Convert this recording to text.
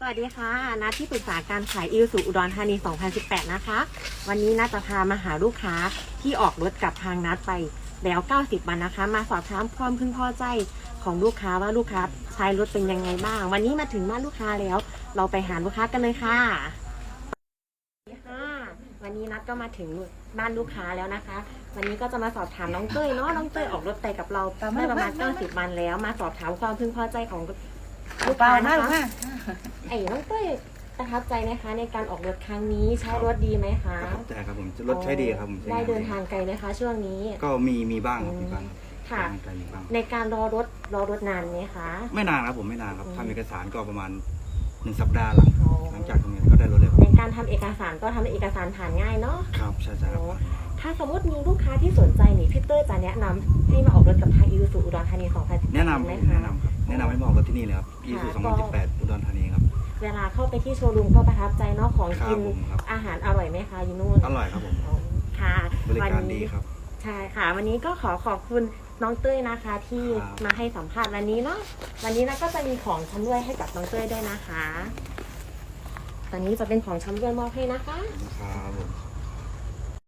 สวัสดีค่ะนัดที่ปรึกษาการขายอิลสุอุดรธานี 2018 นะคะ วันนี้นัดจะพามาหาลูกค้าที่ออกรถกับทางนัดไปแล้ว 90 วันนะคะ มาสอบถามความพึงพอใจของลูกค้าว่าลูกค้าใช้รถเป็นยังไงบ้าง วันนี้มาถึงบ้านลูกค้าแล้ว เราไปหาลูกค้ากันเลยค่ะค่ะวันนี้นัดก็มาถึงบ้านลูกค้าแล้วนะคะ วันนี้ก็จะมาสอบถามน้องเต้ยเนาะน้องเต้ยออกรถไปกับเราได้ประมาณ 90 วันแล้ว มาสอบถามความพึงพอใจของ ลูกเปล่าค้ามานะลูกคะค่ะไอ้น้องเต้ยประทับใจไหมคะ ในการออกรถครั้งนี้ใช้รถดีไหมคะประทับใจครับผมรถใช้ดีครับผมใช้ได้งานเดินทางไกลไหมคะช่วงนี้ ก็มีมีบ้างครับมีบ้างค่ะทางไกลมีบ้างในการรอรถรอรถนานไหมคะ ไม่นานครับผมไม่นานครับอืมทำเอกสารก็ประมาณหนึ่งสัปดาห์หลังอ๋อ หลังจากทำงานก็ได้รถเลยครับในการทำเอกสารก็ทำเอกสารผ่านง่ายเนาะ ครับใช่ใช่ครับโอ้ถ้าสมมติมีลูกค้าที่สนใจนี่พี่เต้ยจะแนะนำให้มาออกรถกับทางอีซูอุดรธานี2018แนะนำไหมผมคะแนะนำครับ แนะนำให้มาออกรถที่นี่เลยครับอีซูค่ะ2018อุดรธานีครับ เวลาเข้าไปที่โชว์รูมก็ประทับใจเนาะของครับกินผมครับ อาหารอร่อยไหมคะอยูนู่นอร่อยครับผมอ๋อค่ะบริการวันดีนี้ครับ ใช่ค่ะ วันนี้ก็ขอขอบคุณน้องเต้ยนะคะ ที่ครับ มาให้สัมภาษณ์วันนี้เนาะวันนี้นะก็จะมีของชำร่วยให้กับน้องเต้ยด้วยนะคะ ตอนนี้จะเป็นของชำร่วยมอบให้นะคะครับผม